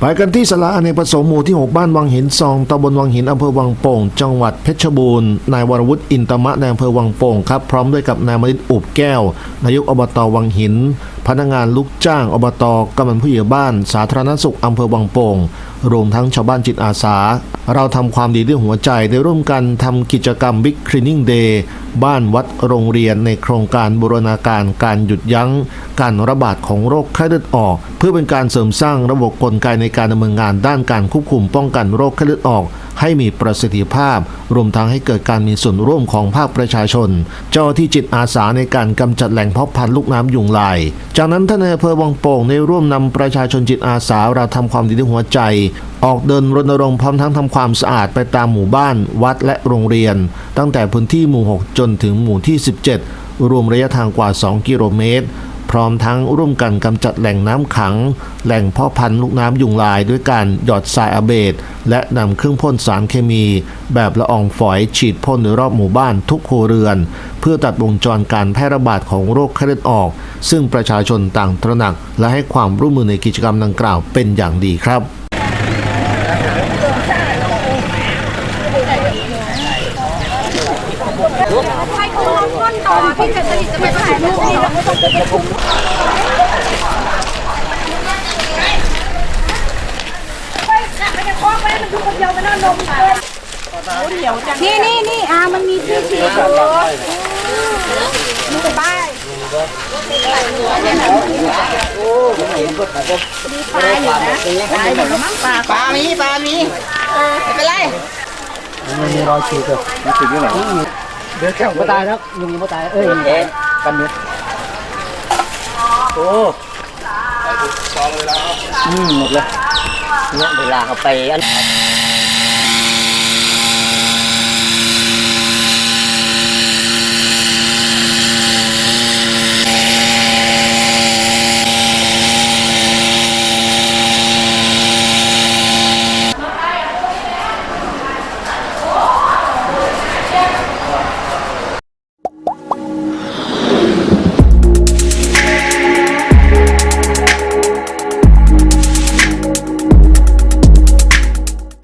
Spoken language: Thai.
ไปกันที่สาระอเนกประสงค์หมู่ที่ 6 บ้านวังหินซองตำบลวังหินอำเภอวังโป่ง จังหวัดเพชรบูรณ์ นายวรวุฒิอินตมะนายอำเภอวังโป่งครับ พร้อมด้วยกับนายมณิตอุบแก้ว นายกอบตวังหิน พนักงานลูกจ้างอบตกำนันผู้ใหญ่บ้าน สาธารณสุขอำเภอวังโป่ง รวมทั้งชาวบ้านจิตอาสา เราทำความดีด้วยหัวใจได้ร่วมกันทำกิจกรรม Big Cleaning Day บ้านวัดโรงเรียนในโครงการบูรณาการการหยุดยั้ง การระบาดของโรคไข้เลือดออก เพื่อเป็นการเสริมสร้างระบบกลไกในการดำเนินงานด้านการควบคุมป้องกันโรคไข้เลือดออก ให้มีประสิทธิภาพ รวมทั้งให้เกิดการมีส่วนร่วมของภาคประชาชน เจ้าที่จิตอาสาในการกำจัดแหล่งเพาะพันธุ์ลูกน้ำยุงลาย จากนั้นท่านนายอำเภอวังโป่งได้ร่วมนำประชาชนจิตอาสาเราทำความดีด้วยหัวใจ ออกเดินรณรงค์พร้อมทั้งทำความสะอาดไปตามหมู่บ้าน วัดและโรงเรียน ตั้งแต่พื้นที่หมู่ 6 จนถึงหมู่ที่ 17 รวมระยะทางกว่า 2 กิโลเมตร พร้อมทั้งร่วมกันกำจัดแหล่งน้ำขัง แหล่งพ่อพันธุ์ลูกน้ำยุงลายด้วยการหยอดทรายอาเบดและนำเครื่องพ่นสารเคมี แบบละอองฝอยฉีดพ่นในรอบหมู่บ้านทุกครัวเรือน เพื่อตัดวงจรการแพร่ระบาดของโรคไข้เลือดออก ซึ่งประชาชนต่างตระหนัก และให้ความร่วมมือในกิจกรรมดังกล่าวเป็นอย่างดีครับ ให้เขาลองก้น ต่อพี่จะสนิทจะไปถ่ายรูปนี่แล้วก็ต้องไปประชุมนี่นี่นี่นี่อามันมีที่ฉีดอยู่มีแต่ป้ายมีปลาอยู่นะปลาอยู่มั้งปลาปลามีปลามีไม่เป็นไรมันมีรอยฉีดเลยฉีดยังไม่ตายแล้วยุงยังไม่ตายเอ้ยเอ๊ะกันเนื้อโอ้อืมหมดเลยเนี่ยเวลาเขาไปอัน